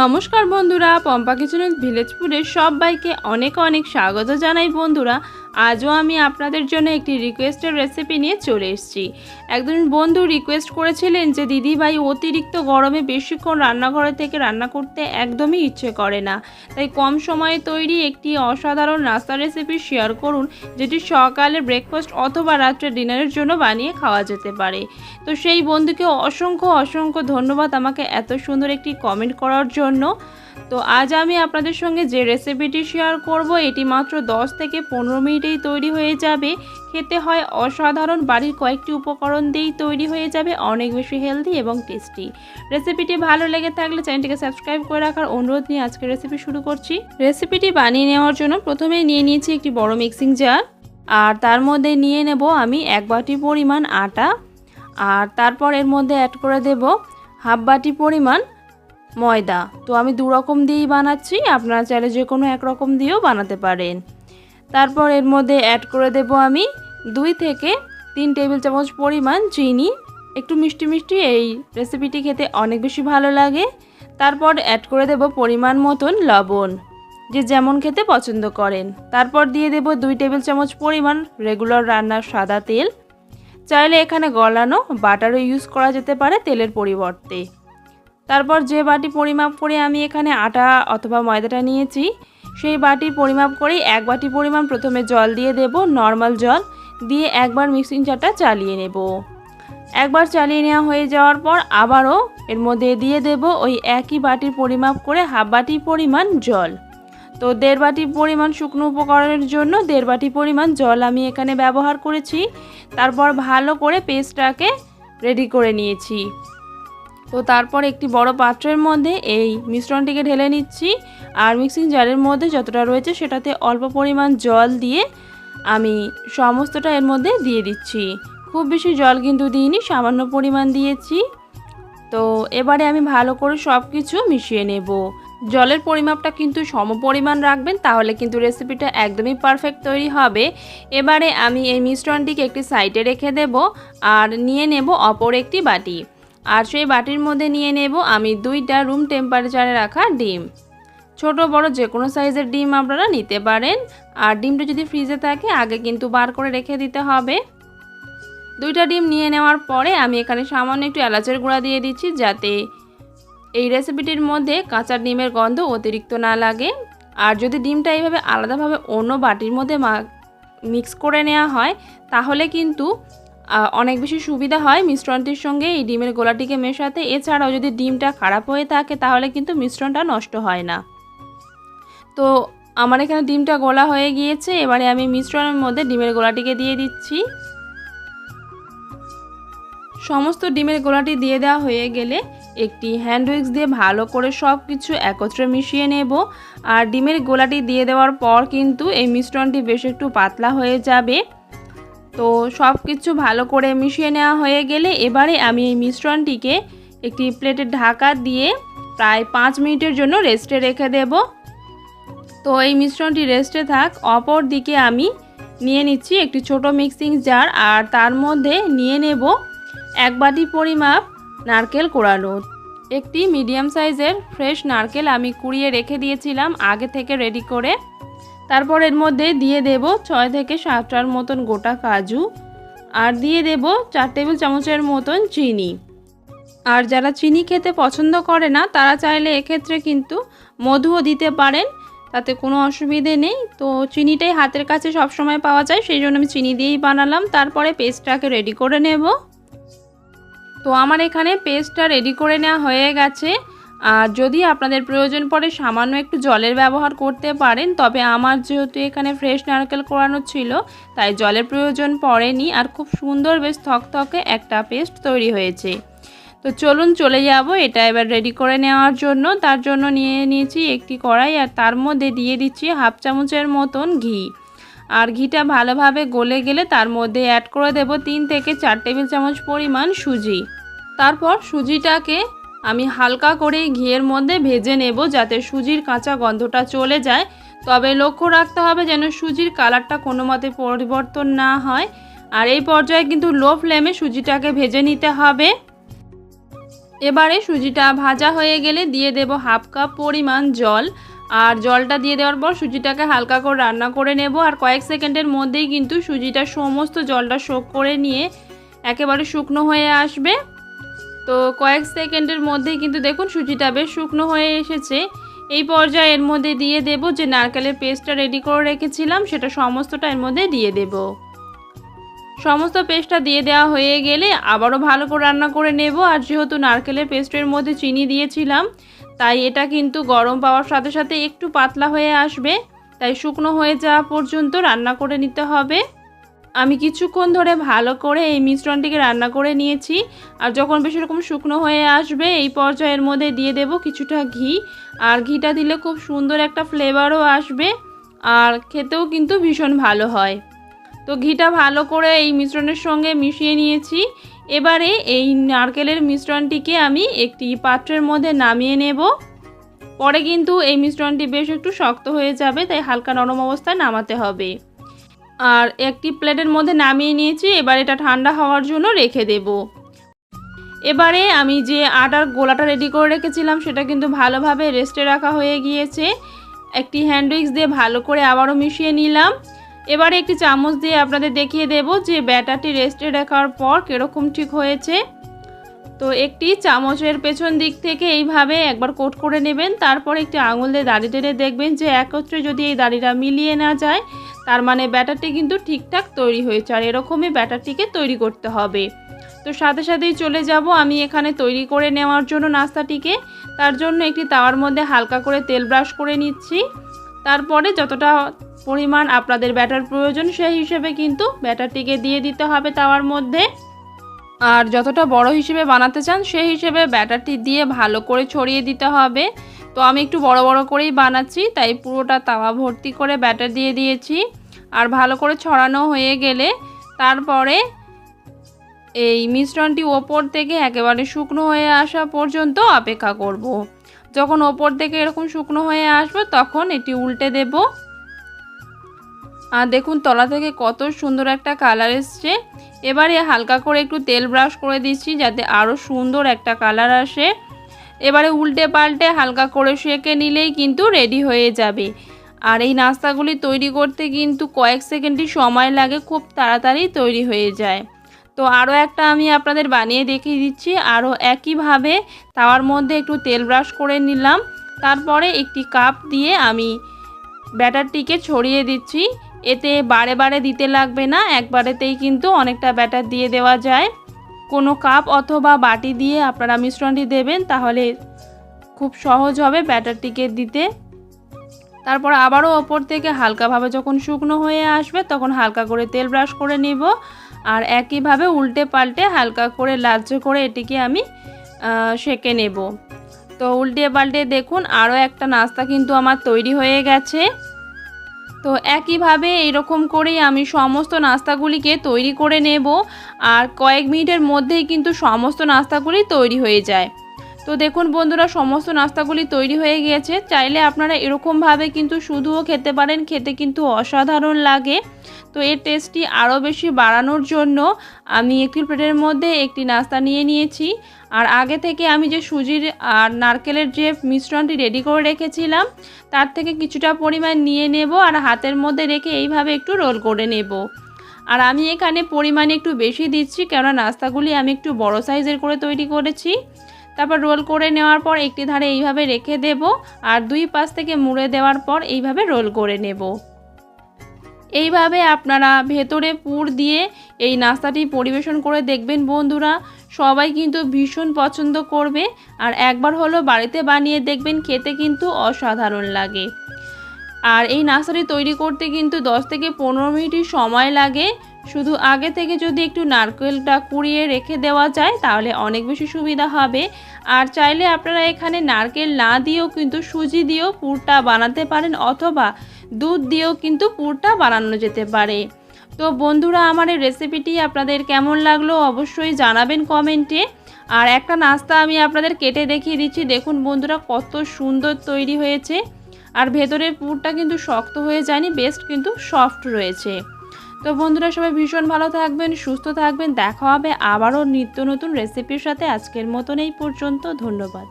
নমস্কার বন্ধুরা পম্পা কিচেনের ভিলেজপুরের সবাইকে অনেক অনেক স্বাগত জানাই বন্ধুরা। আজও আমি আপনাদের জন্য একটি রিকোয়েস্টের রেসিপি নিয়ে চলে এসেছি। একজন বন্ধু রিকোয়েস্ট করেছিলেন যে, দিদি ভাই, অতিরিক্ত গরমে বেশিক্ষণ রান্নাঘরে থেকে রান্না করতে একদমই ইচ্ছে করে না। তাই কম সময়ে তৈরি একটি অসাধারণ নাস্তা রেসিপি শেয়ার করুন, যেটি সকালে ব্রেকফাস্ট অথবা রাত্রে ডিনারের জন্য বানিয়ে খাওয়া যেতে পারে। তো সেই বন্ধুকে অসংখ্য অসংখ্য ধন্যবাদ আমাকে এত সুন্দর একটি কমেন্ট করার জন্য। তো আজ আমি আপনাদের সঙ্গে যে রেসিপিটি শেয়ার করব, এটি মাত্র 10 থেকে পনেরো মিনিটেই তৈরি হয়ে যাবে। খেতে হয় অসাধারণ, বাড়ির কয়েকটি উপকরণ দিয়েই তৈরি হয়ে যাবে, অনেক বেশি হেলদি এবং টেস্টি রেসিপিটি ভালো লেগে থাকলে চ্যানেলটিকে সাবস্ক্রাইব করে রাখার অনুরোধ নিয়ে আজকে রেসিপি শুরু করছি। রেসিপিটি বানিয়ে নেওয়ার জন্য প্রথমে নিয়ে নিয়েছি একটি বড় মিক্সিং জার আর তার মধ্যে নিয়ে নেব আমি এক বাটি পরিমাণ আটা, আর তারপর এর মধ্যে অ্যাড করে দেব হাফ বাটি পরিমাণ ময়দা। তো আমি দু রকম দিয়েই বানাচ্ছি, আপনারা চাইলে যে কোনো এক রকম দিয়েও বানাতে পারেন। তারপর এর মধ্যে অ্যাড করে দেব আমি দুই থেকে তিন টেবিল চামচ পরিমাণ চিনি। একটু মিষ্টি মিষ্টি, এই রেসিপিটি খেতে অনেক বেশি ভালো লাগে। তারপর অ্যাড করে দেব পরিমাণ মতন লবণ, যে যেমন খেতে পছন্দ করেন। তারপর দিয়ে দেব দুই টেবিল চামচ পরিমাণ রেগুলার রান্নার সাদা তেল। চাইলে এখানে গলানো বাটারও ইউজ করা যেতে পারে তেলের পরিবর্তে। তারপর যে বাটি পরিমাপ করে আমি এখানে আটা অথবা ময়দাটা নিয়েছি, সেই বাটির পরিমাপ করেই এক বাটি পরিমাণ প্রথমে জল দিয়ে দেব, নর্মাল জল, দিয়ে একবার মিক্সিং জারটা চালিয়ে নেব। একবার চালিয়ে নেওয়া হয়ে যাওয়ার পর আবারও এর মধ্যে দিয়ে দেব ওই একই বাটির পরিমাপ করে হাফ বাটি পরিমাণ জল। তো দেড় বাটি পরিমাণ শুকনো উপকরণের জন্য দেড় বাটি পরিমাণ জল আমি এখানে ব্যবহার করেছি। তারপর ভালো করে পেস্টটাকে রেডি করে নিয়েছি। তো তারপর একটি বড় পাত্রের মধ্যে এই মিশ্রণটিকে ঢেলে নিচ্ছি। আর মিক্সিং জারের মধ্যে যতটা রয়েছে সেটাতে অল্প পরিমাণ জল দিয়ে আমি সমস্তটা এর মধ্যে দিয়ে দিচ্ছি। খুব বেশি জল কিন্তু দিইনি, সামান্য পরিমাণ দিয়েছি। তো এবারে আমি ভালো করে সব কিছু মিশিয়ে নেব। জলের পরিমাপটা কিন্তু সম পরিমাণ রাখবেন, তাহলে কিন্তু রেসিপিটা একদমই পারফেক্ট তৈরি হবে। এবারে আমি এই মিশ্রণটিকে একটি সাইডে রেখে দেব আর নিয়ে নেব অপর একটি বাটি। আর সেই বাটির মধ্যে নিয়ে নেব আমি দুইটা রুম টেম্পারেচারে রাখা ডিম। ছোট, বড় যে কোনো সাইজের ডিম আপনারা নিতে পারেন। আর ডিমটা যদি ফ্রিজে থাকে, আগে কিন্তু বার করে রেখে দিতে হবে। দুইটা ডিম নিয়ে নেওয়ার পরে আমি এখানে সামান্য একটু এলাচের গুঁড়া দিয়ে দিচ্ছি, যাতে এই রেসিপিটির মধ্যে কাঁচা ডিমের গন্ধ অতিরিক্ত না লাগে। আর যদি ডিমটা এইভাবে আলাদাভাবে অন্য বাটির মধ্যে মিক্স করে নেওয়া হয়, তাহলে কিন্তু অনেক বেশি সুবিধা হয় মিশ্রণটির সঙ্গে এই ডিমের গোলাটিকে মেশাতে। এছাড়াও যদি ডিমটা খারাপ হয়ে থাকে তাহলে কিন্তু মিশ্রণটা নষ্ট হয় না। তো আমার এখানে ডিমটা গোলা হয়ে গিয়েছে, এবারে আমি মিশ্রণের মধ্যে ডিমের গোলাটিকে দিয়ে দিচ্ছি। সমস্ত ডিমের গোলাটি দিয়ে দেওয়া হয়ে গেলে একটি হ্যান্ড উইক্স দিয়ে ভালো করে সব কিছু একত্রে মিশিয়ে নেব। আর ডিমের গোলাটি দিয়ে দেওয়ার পর কিন্তু এই মিশ্রণটি বেশ একটু পাতলা হয়ে যাবে। তো সব কিছু ভালো করে মিশিয়ে নেওয়া হয়ে গেলে এবারে আমি এই মিশ্রণটিকে একটি প্লেটের ঢাকা দিয়ে প্রায় পাঁচ মিনিটের জন্য রেস্টে রেখে দেব। তো এই মিশ্রণটি রেস্টে থাক, অপর দিকে আমি নিয়ে নিচ্ছি একটি ছোট মিক্সিং জার আর তার মধ্যে নিয়ে নেব এক বাটি পরিমাপ নারকেল কোড়ানো একটি মিডিয়াম সাইজের ফ্রেশ নারকেল আমি কুড়িয়ে রেখে দিয়েছিলাম আগে থেকে রেডি করে। তারপর এর মধ্যে দিয়ে দেব ছয় থেকে সাতটার মতন গোটা কাজু আর দিয়ে দেব চার টেবিল চামচের মতন চিনি। আর যারা চিনি খেতে পছন্দ করে না, তারা চাইলে এক্ষেত্রে কিন্তু মধুও দিতে পারেন, তাতে কোনো অসুবিধে নেই। তো চিনিটাই হাতের কাছে সবসময় পাওয়া যায়, সেই জন্য আমি চিনি দিয়েই বানালাম। তারপরে পেস্টটাকে রেডি করে নেব। তো আমার এখানে পেস্টটা রেডি করে নেওয়া হয়ে গেছে। আর যদি আপনাদের প্রয়োজন পড়ে সামান্য একটু জলের ব্যবহার করতে পারেন, তবে আমার যেহেতু এখানে ফ্রেশ নারকেল করানো ছিল, তাই জলের প্রয়োজন পড়েনি আর খুব সুন্দর বেশ থকথকে একটা পেস্ট তৈরি হয়েছে। তো চলুন চলে যাব, এটা এবার রেডি করে নেওয়ার জন্য। তার জন্য নিয়ে নিয়েছি একটি কড়াই আর তার মধ্যে দিয়ে দিচ্ছি হাফ চামচের মতন ঘি। আর ঘিটা ভালোভাবে গলে গেলে তার মধ্যে অ্যাড করে দেব তিন থেকে চার টেবিল চামচ পরিমাণ সুজি। তারপর সুজিটাকে আমি হালকা করে ঘিয়ের মধ্যে ভেজে নেব যাতে সুজির কাঁচা গন্ধটা চলে যায়। তবে লক্ষ্য রাখতে হবে যেন সুজির কালারটা কোনো মতে পরিবর্তন না হয়। আর এই পর্যায়ে কিন্তু লো ফ্লেমে সুজিটাকে ভেজে নিতে হবে। এবারে সুজিটা ভাজা হয়ে গেলে দিয়ে দেব হাফ কাপ পরিমাণ জল। আর জলটা দিয়ে দেওয়ার পর সুজিটাকে হালকা করে রান্না করে নেব। আর কয়েক সেকেন্ডের মধ্যেই কিন্তু সুজিটা সমস্ত জলটা শোক করে নিয়ে একেবারে শুকনো হয়ে আসবে। তো কয়েক সেকেন্ডের মধ্যেই কিন্তু দেখুন সুজিটা বেশ শুকনো হয়ে এসেছে। এই পর্যায়ে এর মধ্যে দিয়ে দেব যে নারকেলের পেস্টটা রেডি করে রেখেছিলাম, সেটা সমস্তটা এর মধ্যে দিয়ে দেব। সমস্ত পেস্টটা দিয়ে দেওয়া হয়ে গেলে আবারও ভালো করে রান্না করে নেব। আর যেহেতু নারকেলের পেস্টের মধ্যে চিনি দিয়েছিলাম, তাই এটা কিন্তু গরম পাওয়ার সাথে সাথে একটু পাতলা হয়ে আসবে। তাই শুকনো হয়ে যাওয়া পর্যন্ত রান্না করে নিতে হবে। আমি কিছুক্ষণ ধরে ভালো করে এই মিশ্রণটিকে রান্না করে নিয়েছি। আর যখন বেশ এরকম শুকনো হয়ে আসবে, এই পর্যায়ের মধ্যে দিয়ে দেব কিছুটা ঘি। আর ঘিটা দিলে খুব সুন্দর একটা ফ্লেভারও আসবে আর খেতেও কিন্তু ভীষণ ভালো হয়। তো ঘিটা ভালো করে এই মিশ্রণের সঙ্গে মিশিয়ে নিয়েছি। এবারে এই নারকেলের মিশ্রণটিকে আমি একটি পাত্রের মধ্যে নামিয়ে নেব। পরে কিন্তু এই মিশ্রণটি বেশ একটু শক্ত হয়ে যাবে, তাই হালকা নরম অবস্থায় নামাতে হবে। আর একটি প্লেটের মধ্যে নামিয়ে নিয়েছি, এবার এটা ঠান্ডা হওয়ার জন্য রেখে দেব। এবারে আমি যে আটার গোলাটা রেডি করে রেখেছিলাম, সেটা কিন্তু ভালোভাবে রেস্টে রাখা হয়ে গিয়েছে। একটি হ্যান্ড উইক্স দিয়ে ভালো করে আবারও মিশিয়ে নিলাম। এবারে একটি চামচ দিয়ে আপনাদের দেখিয়ে দেব যে ব্যাটারটি রেস্টে রাখার পর কীরকম ঠিক হয়েছে। তো একটি চামচের পেছন দিক থেকে এইভাবে একবার কোট করে নেবেন, তারপর একটি আঙুল দিয়ে দাড়ি টেনে দেখবেন যে একত্রে যদি এই দাড়িটা মিলিয়ে না যায় তার মানে ব্যাটারটি কিন্তু ঠিকঠাক তৈরি হয়েছে আর এরকমই ব্যাটারটিকে তৈরি করতে হবে। তো সাথে সাথেই চলে যাব আমি এখানে তৈরি করে নেওয়ার জন্য নাস্তাটিকে। তার জন্য একটি তাওয়ার মধ্যে হালকা করে তেল ব্রাশ করে নিচ্ছি। তারপরে যতটা পরিমাণ আপনাদের ব্যাটার প্রয়োজন সেই হিসেবে কিন্তু ব্যাটারটিকে দিয়ে দিতে হবে তাওয়ার মধ্যে। আর যতটা বড় হিসেবে বানাতে চান সেই হিসেবে ব্যাটারটি দিয়ে ভালো করে ছড়িয়ে দিতে হবে। তো আমি একটু বড় বড় করেই বানাচ্ছি, তাই পুরোটা তাওয়া ভর্তি করে ব্যাটার দিয়ে দিয়েছি। আর ভালো করে ছড়ানো হয়ে গেলে তারপরে এই মিশ্রণটি ওপর থেকে একেবারে শুকনো হয়ে আসা পর্যন্ত অপেক্ষা করব। যখন ওপর থেকে এরকম শুকনো হয়ে আসবে, তখন এটি উল্টে দেব। আর দেখুন, তলা থেকে কত সুন্দর একটা কালার এসছে। এবারে হালকা করে একটু তেল ব্রাশ করে দিচ্ছি যাতে আরও সুন্দর একটা কালার আসে। এবারে উল্টে পাল্টে হালকা করে সেঁকে নিলেই কিন্তু রেডি হয়ে যাবে। আর এই নাস্তাগুলি তৈরি করতে কিন্তু কয়েক সেকেন্ডই সময় লাগে, খুব তাড়াতাড়ি তৈরি হয়ে যায়। তো আরও একটা আমি আপনাদের বানিয়ে দেখিয়ে দিচ্ছি। আরও একইভাবে তাওয়ার মধ্যে একটু তেল ব্রাশ করে নিলাম। তারপরে একটি কাপ দিয়ে আমি ব্যাটারটিকে ছড়িয়ে দিচ্ছি। এতে বারে বারে দিতে লাগবে না, একবারেতেই কিন্তু অনেকটা ব্যাটার দিয়ে দেওয়া যায়। কোনো কাপ অথবা বাটি দিয়ে আপনারা মিশ্রণটি দেবেন, তাহলে খুব সহজ হবে ব্যাটারটিকে দিতে। তারপর আবারও ওপর থেকে হালকাভাবে যখন শুকনো হয়ে আসবে, তখন হালকা করে তেল ব্রাশ করে নেব। আর একইভাবে উল্টে পাল্টে হালকা করে লালচে করে এটিকে আমি সেঁকে নেব। তো উল্টে পাল্টে দেখুন, আরও একটা নাস্তা কিন্তু আমার তৈরি হয়ে গেছে। তো একইভাবে এইরকম করেই আমি সমস্ত নাস্তাগুলিকে তৈরি করে নেব। আর কয়েক মিনিটের মধ্যেই কিন্তু সমস্ত নাস্তাগুলি তৈরি হয়ে যায়। তো দেখুন বন্ধুরা, সমস্ত নাস্তাগুলি তৈরি হয়ে গিয়েছে। চাইলে আপনারা এরকমভাবে কিন্তু শুধুও খেতে পারেন, খেতে কিন্তু অসাধারণ লাগে। তো এর টেস্টটি আরও বেশি বাড়ানোর জন্য আমি একটি প্লেটের মধ্যে একটি নাস্তা নিয়ে নিয়েছি। আর আগে থেকে আমি যে সুজির আর নারকেলের যে মিশ্রণটি রেডি করে রেখেছিলাম, তার থেকে কিছুটা পরিমাণ নিয়ে নেব আর হাতের মধ্যে রেখে এইভাবে একটু রোল করে নেব। আর আমি এখানে পরিমাণে একটু বেশি দিচ্ছি, কেননা নাস্তাগুলি আমি একটু বড় সাইজের করে তৈরি করেছি। তারপর রোল করে নেওয়ার পর একটি ধারে এইভাবে রেখে দেব আর দুই পাশ থেকে মুড়ে দেওয়ার পর এইভাবে রোল করে নেব। এইভাবে আপনারা ভেতরে পুর দিয়ে এই নাস্তাটি পরিবেশন করে দেখবেন বন্ধুরা। সবাই কিন্তু ভীষণ পছন্দ করবে আর একবার হলো বাড়িতে বানিয়ে দেখবেন, খেতে কিন্তু অসাধারণ লাগে। আর এই নাস্তাটি তৈরি করতে কিন্তু 10 থেকে পনেরো মিনিটই সময় লাগে। শুধু আগে থেকে যদি একটু নারকেলটা কুড়িয়ে রেখে দেওয়া যায়, তাহলে অনেক বেশি সুবিধা হবে। আর চাইলে আপনারা এখানে নারকেল না দিয়েও কিন্তু সুজি দিয়েও পুরটা বানাতে পারেন, অথবা দুধ দিয়েও কিন্তু পুরটা বানানো যেতে পারে। তো বন্ধুরা, আমার এই রেসিপিটি আপনাদের কেমন লাগল অবশ্যই জানাবেন কমেন্টে। আর একটা নাস্তা আমি আপনাদের কেটে দেখিয়ে দিচ্ছি। দেখুন বন্ধুরা, কত সুন্দর তৈরি হয়েছে। আর ভেতরের পুরটা কিন্তু শক্ত হয়ে যায়নি বেস্ট কিন্তু সফট রয়েছে। তো বন্ধুরা, সবাই ভীষণ ভালো থাকবেন, সুস্থ থাকবেন। দেখা হবে আবারও নিত্য নতুন রেসিপির সাথে। আজকের মতন এই পর্যন্ত। ধন্যবাদ।